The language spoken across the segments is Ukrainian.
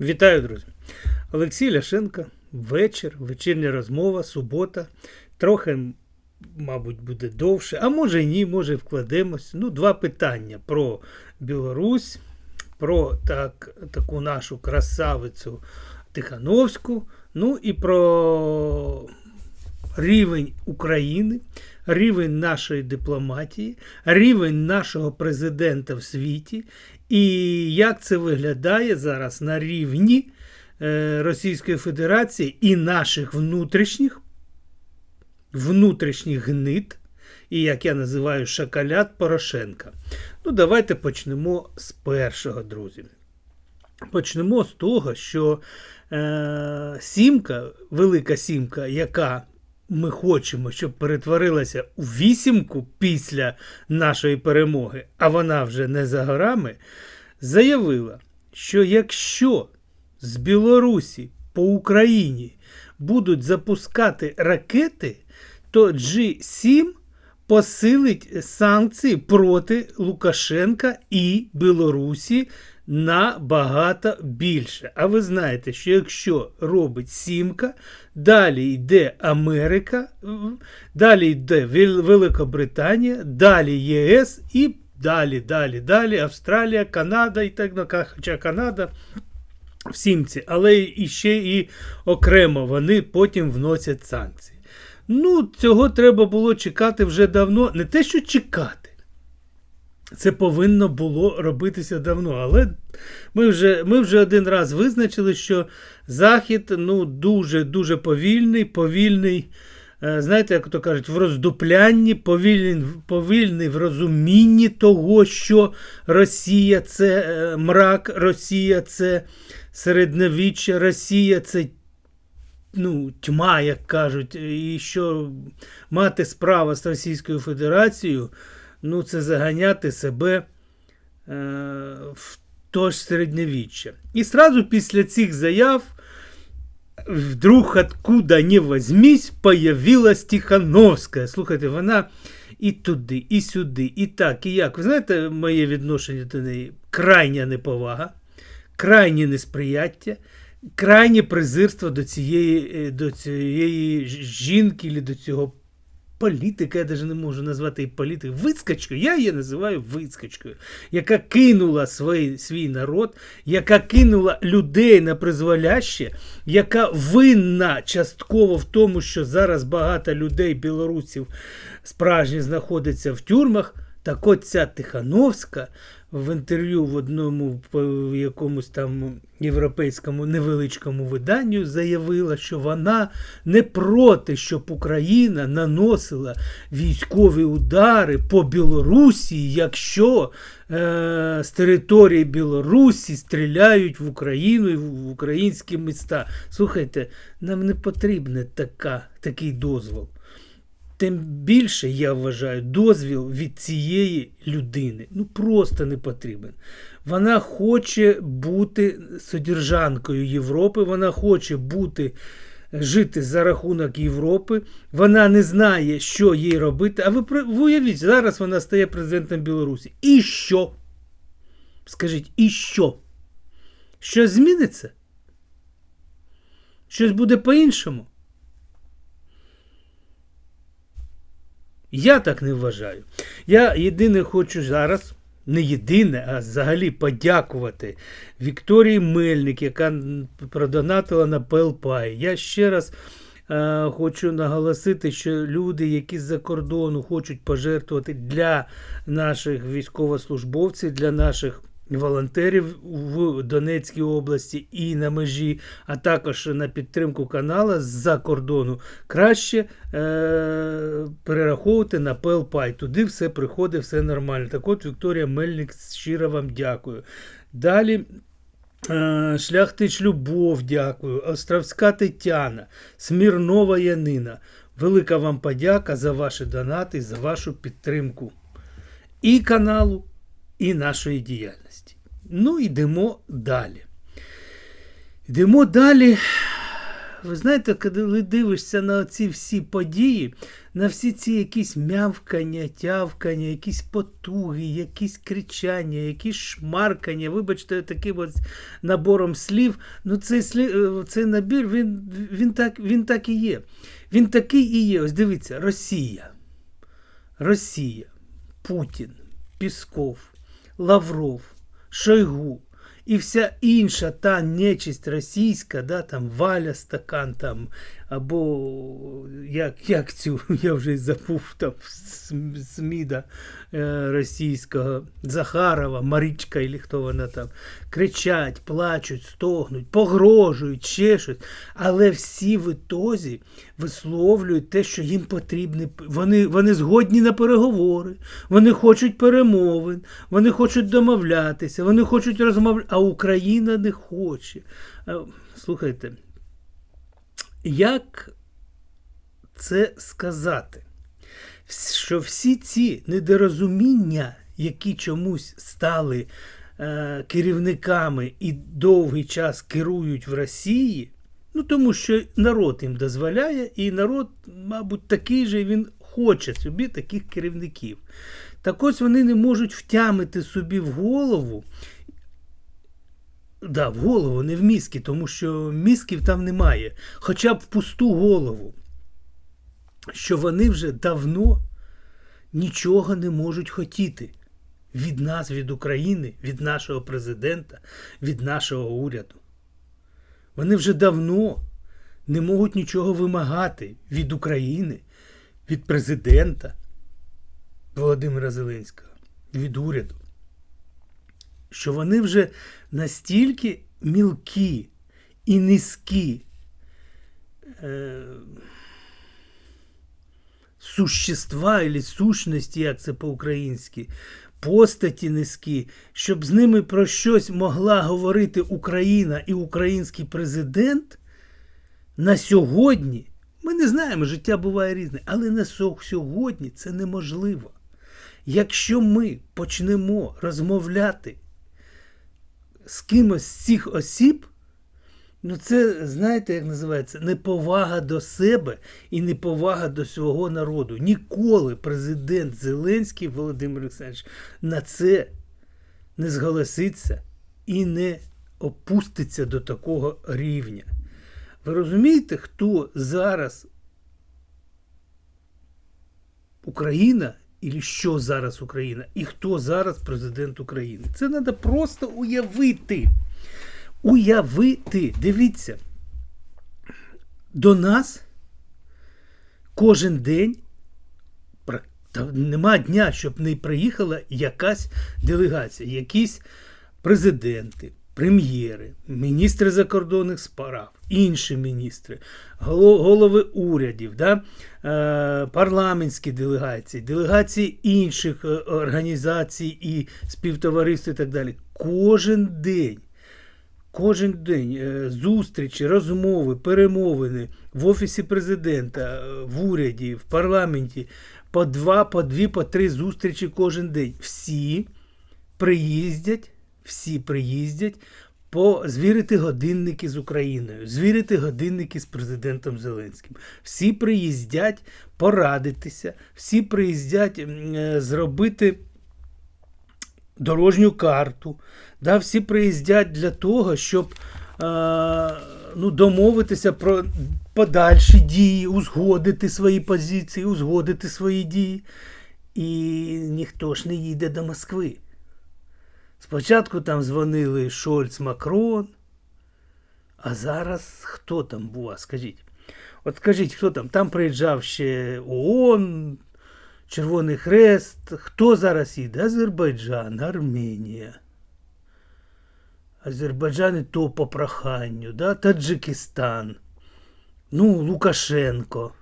Вітаю, друзі! Олексій Ляшенко, вечір, вечірня розмова, субота. Трохи, мабуть, буде довше, а може ні, може вкладемось. Ну, два питання про Білорусь, про так, таку нашу красавицю Тихановську, ну і про рівень України, рівень нашої дипломатії, рівень нашого президента в світі, і як це виглядає зараз на рівні е, Російської Федерації і наших внутрішніх, внутрішніх гнид, і як я називаю шакалят Порошенка. Ну, давайте почнемо з першого, друзі. Почнемо з того, що е, сімка, велика сімка, яка ми хочемо, щоб перетворилася у вісімку після нашої перемоги, а вона вже не за горами, заявила, що якщо з Білорусі по Україні будуть запускати ракети, то G7 посилить санкції проти Лукашенка і Білорусі набагато більше. А ви знаєте, що якщо робить Сімка, далі йде Америка, далі йде Великобританія, далі ЄС і далі, далі, далі Австралія, Канада і так далі. Хоча Канада в Сімці, але і ще і окремо вони потім вносять санкції. Ну, цього треба було чекати вже давно. Не те, що чекати. Це повинно було робитися давно. Але ми вже ми вже один раз визначили, що Захід ну, дуже-дуже повільний, повільний, е, знаєте, як то кажуть, в роздуплянні, повільний, повільний в розумінні того, що Росія це е, мрак, Росія це середньовіччя, Росія це ну, тьма, як кажуть, і що мати справу з Російською Федерацією ну, це заганяти себе е, в то ж середньовіччя. І сразу після цих заяв, вдруг откуда не возьмись, появилась Тихановська. Слухайте, вона і туди, і сюди, і так, і як. Ви знаєте, моє відношення до неї крайня неповага, крайнє несприяття. Крайнє презирство до цієї е, до цієї жінки, до цього політика, я навіть не можу назвати її політикою, вискочкою, я її називаю вискочкою, яка кинула свій, свій народ, яка кинула людей на призволяще, яка винна частково в тому, що зараз багато людей, білорусів справжні знаходяться в тюрмах. Так от ця Тихановська в інтерв'ю в одному в якомусь там європейському невеличкому виданню заявила, що вона не проти, щоб Україна наносила військові удари по Білорусі, якщо е, з території Білорусі стріляють в Україну і в українські міста. Слухайте, нам не потрібен така, такий дозвол. Тим більше, я вважаю, дозвіл від цієї людини ну просто не потрібен. Вона хоче бути содержанкою Європи, вона хоче бути, жити за рахунок Європи, вона не знає, що їй робити. А ви, ви уявіть, зараз вона стає президентом Білорусі. І що? Скажіть, і що? Що зміниться? Щось буде по-іншому? Я так не вважаю. Я єдине хочу зараз, не єдине, а взагалі подякувати Вікторії Мельник, яка продонатила на Пелпай. Я ще раз е, хочу наголосити, що люди, які з-за кордону хочуть пожертвувати для наших військовослужбовців, для наших волонтерів в Донецькій області і на межі, а також на підтримку канала з-за кордону, краще е- перераховувати на Пелпай. Туди все приходить, все нормально. Так от Вікторія Мельник щиро вам дякую. Далі. Е, Шляхтич Любов, дякую, Островська Тетяна, Смірнова Янина. Велика вам подяка за ваші донати, за вашу підтримку і каналу, і нашої діяльності. Ну, йдемо далі. Йдемо далі. ви знаєте, коли дивишся на ці всі події, на всі ці якісь мявкання, тявкання, якісь потуги, якісь кричання, якісь шмаркання, вибачте, таким от набором слів, ну цей, слів, цей набір, він, він, так, він так і є. Він такий і є. Ось дивіться, Росія. Росія, Путін, Пісков, Лавров, Шойгу і вся інша та нечисть російська, да, там Валя Стакан, там, або як, як цю, я вже забув там Сміда російського, Захарова, Марічка, і хто вона там, кричать, плачуть, стогнуть, погрожують, ще щось. Але всі в ітозі висловлюють те, що їм потрібно. Вони, вони згодні на переговори, вони хочуть перемовин, вони хочуть домовлятися, вони хочуть розмовляти, а Україна не хоче. Е, Слухайте, як це сказати? Що всі ці недорозуміння, які чомусь стали е, керівниками і довгий час керують в Росії, ну тому що народ їм дозволяє, і народ, мабуть, такий же він хоче собі таких керівників. Так ось вони не можуть втямити собі в голову. Да, в голову, не в мізки, тому що мізків там немає. Хоча б в пусту голову. Що вони вже давно нічого не можуть хотіти від нас, від України, від нашого президента, від нашого уряду. Вони вже давно не можуть нічого вимагати від України, від президента Володимира Зеленського, від уряду. Що вони вже настільки мілкі і низькі е, существа і сущності, як це по-українськи, постаті низькі, щоб з ними про щось могла говорити Україна і український президент на сьогодні. Ми не знаємо, життя буває різне, але на сьогодні це неможливо. Якщо ми почнемо розмовляти з кимось з цих осіб, ну це, знаєте, як називається, неповага до себе і неповага до свого народу. Ніколи президент Зеленський Володимир Олександрович на це не зголоситься і не опуститься до такого рівня. Ви розумієте, хто зараз Україна і що зараз Україна, і хто зараз президент України? Це треба просто уявити. Уявити, дивіться, до нас кожен день нема дня, щоб не приїхала якась делегація, якісь президенти, прем'єри, міністри закордонних справ, інші міністри, голови урядів, да, е, парламентські делегації, делегації інших е, організацій і співтовариств і так далі. Кожен день. Кожен день е, зустрічі, розмови, перемовини в Офісі президента, в уряді, в парламенті по два, по дві, по три зустрічі кожен день. Всі приїздять всі приїздять по звірити годинники з Україною, звірити годинники з президентом Зеленським. Всі приїздять порадитися, всі приїздять е, зробити дорожню карту. Да, Всі приїздять для того, щоб е, ну, домовитися про подальші дії, узгодити свої позиції, узгодити свої дії. І ніхто ж не їде до Москви. Спочатку там дзвонили Шольц Макрон. А зараз хто там був? Скажіть. От скажіть, хто там? Там приїжджав ще ООН, Червоний Хрест. Хто зараз їде? Азербайджан, Арменія. Азербайджан і то по проханню, да? Таджикистан. Ну, Лукашенко.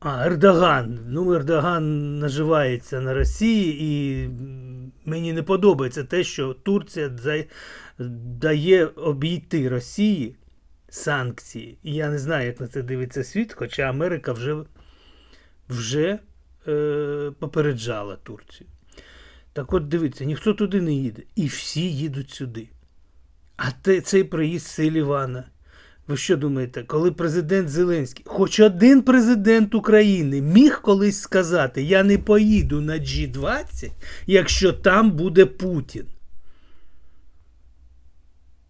А, Ердоган. Ну, Ердоган наживається на Росії, і мені не подобається те, що Турція дає обійти Росії санкції. І я не знаю, як на це дивиться світ, хоча Америка вже вже е, попереджала Турцію. Так от дивіться, ніхто туди не їде. І всі їдуть сюди. А те, цей приїзд Селівана, Ви що думаєте, коли президент Зеленський, хоч один президент України міг колись сказати: Я не поїду на G20, якщо там буде Путін.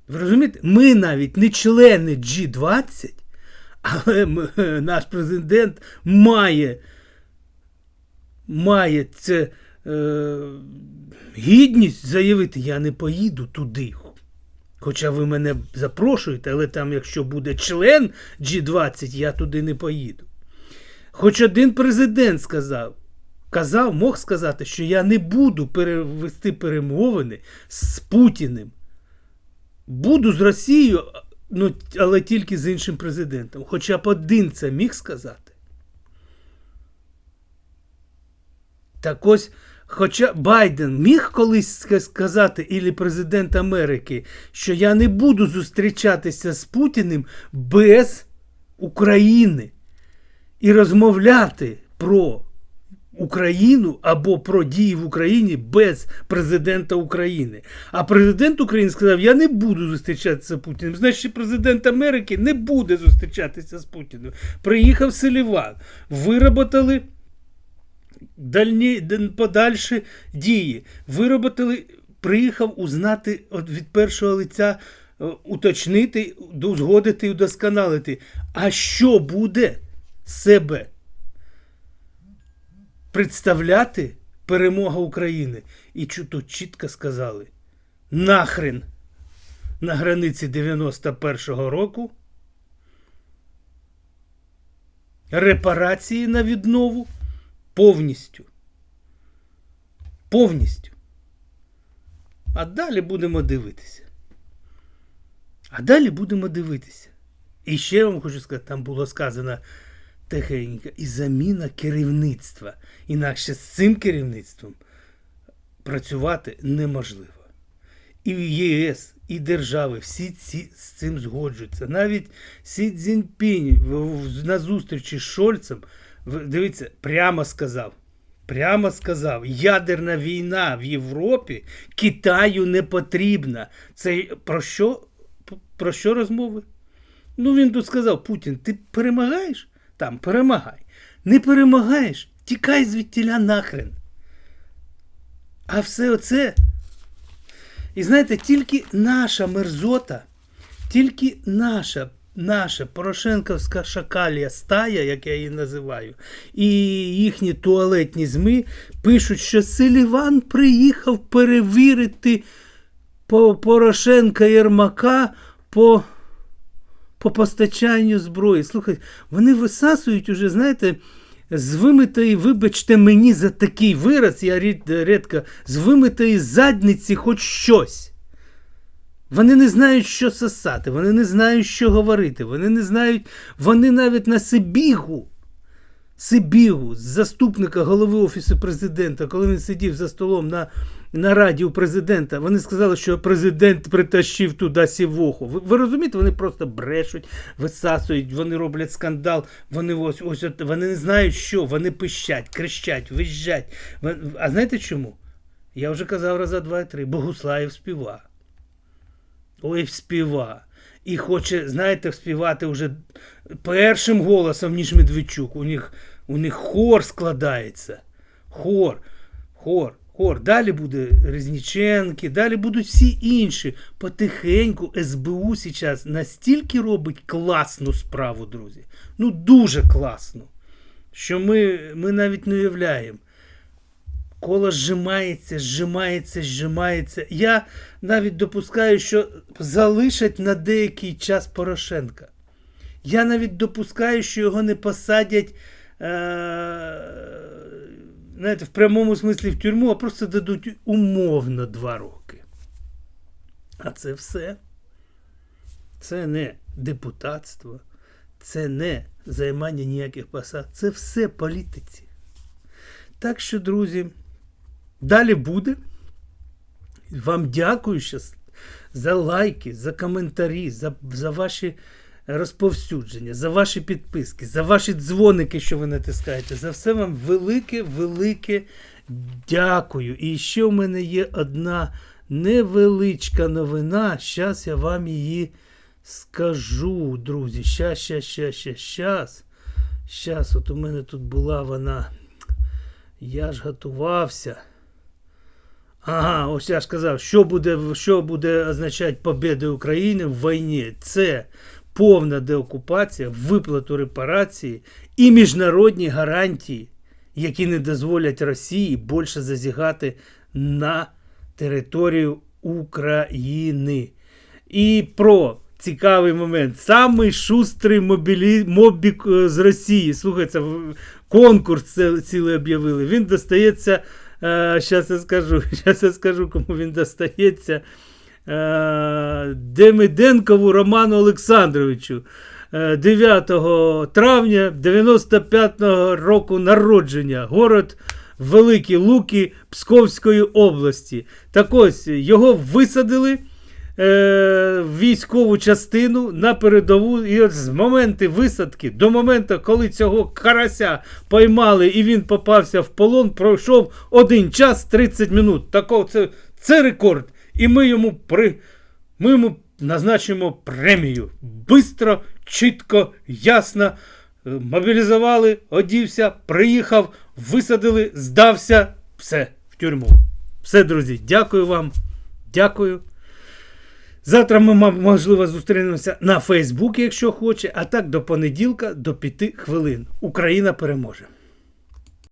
Ви розумієте? Ми навіть не члени G20, але наш президент має, має це е, гідність заявити, я не поїду туди. Хоча ви мене запрошуєте, але там, якщо буде член G20, я туди не поїду. Хоч один президент сказав, казав, мог сказати, що я не буду перевести перемовини з Путіним. Буду з Росією, ну, але тільки з іншим президентом. Хоча б один це міг сказати. Так ось, хоча Байден міг колись сказати, ілі президент Америки, що я не буду зустрічатися з Путіним без України і розмовляти про Україну або про дії в Україні без президента України. А президент України сказав: Я не буду зустрічатися з Путіним. Значить, президент Америки не буде зустрічатися з Путіним. Приїхав Селіван, вироботали дальні, подальші дії. Вироботили, приїхав узнати від першого лиця, е, уточнити, узгодити і удосконалити. А що буде себе? Представляти перемога України. І тут чітко сказали: нахрен на границі 91-го року. Репарації на віднову повністю. Повністю. А далі будемо дивитися. А далі будемо дивитися. І ще вам хочу сказати, там було сказано тихенько і заміна керівництва. Інакше з цим керівництвом працювати неможливо. І ЄС, і держави всі ці з цим згоджуються. Навіть Сі Цзіньпінь на зустрічі з Шольцем, дивіться, прямо сказав. Прямо сказав, ядерна війна в Європі Китаю не потрібна. Це про що про що розмови? Ну він тут сказав: Путін, ти перемагаєш? Там перемагай. Не перемагаєш, тікай звідтіля нахрен. А все оце. І знаєте, тільки наша мерзота, тільки наша наша Порошенковська шакалія стая, як я її називаю, і їхні туалетні зми пишуть, що Селіван приїхав перевірити по Порошенка Єрмака по по постачанню зброї. Слухайте, вони висасують уже, знаєте, з вимитої, вибачте мені за такий вираз, я рідко, з вимитої задниці хоч щось. Вони не знають, що сосати, вони не знають, що говорити, вони не знають, вони навіть на Сибігу, Сибігу, заступника голови Офісу президента, коли він сидів за столом на на раді у президента, вони сказали, що президент притащив туди сівоху. Ви, ви розумієте, вони просто брешуть, висасують, вони роблять скандал, вони ось ось вони не знають, що, вони пищать, крещать, визжать. А знаєте чому? Я вже казав раза два-три. Богуслаєв співа. Ой, співа. І хоче, знаєте, співати вже першим голосом, ніж Медведчук. У них у них хор складається. Хор, хор хор, далі буде Резніченки, далі будуть всі інші. Потихеньку СБУ зараз настільки робить класну справу, друзі. Ну, дуже класну. Що ми, ми навіть не уявляємо. Коло зжимається, зжимається, зжимається. Я навіть допускаю, що залишать на деякий час Порошенка. Я навіть допускаю, що його не посадять. Е- знаєте, в прямому смислі в тюрму, а просто дадуть умовно два роки. А це все. Це не депутатство, це не займання ніяких посад, це все політиці. Так що, друзі, далі буде. Вам дякую щас за лайки, за коментарі, за, за ваші розповсюдження, за ваші підписки, за ваші дзвоники, що ви натискаєте. За все вам велике, велике дякую. І ще в мене є одна невеличка новина. Зараз я вам її скажу, друзі. Щас, щас, щас, щас, щас. Щас, от у мене тут була вона. Я ж готувався. Ага, ось я ж казав, що буде, що буде означати побіда України в війні. Це повна деокупація, виплату репарації і міжнародні гарантії, які не дозволять Росії більше зазігати на територію України. І про цікавий момент. Самий шустрий мобілі... мобік е, з Росії. Слухайте, конкурс цілий об'явили. Він достається. Зараз я скажу, щас я скажу, кому він достається. Демиденкову Роману Олександровичу. Е, 9 травня 95-го року народження. Город Великі Луки Псковської області. Так ось його висадили е, військову частину на передову. І от з моменту висадки до моменту, коли цього карася поймали і він попався в полон, пройшов 1 час 30 минут. Такого це, це рекорд. І ми йому при. Ми йому назначимо премію. Бистро, чітко, ясно. Е, Мобілізували, одівся, приїхав, висадили, здався. Все, в тюрму. Все, друзі, дякую вам. Дякую. Завтра ми, можливо, зустрінемося на Фейсбуці, якщо хоче, а так до понеділка, до п'яти хвилин. Україна переможе.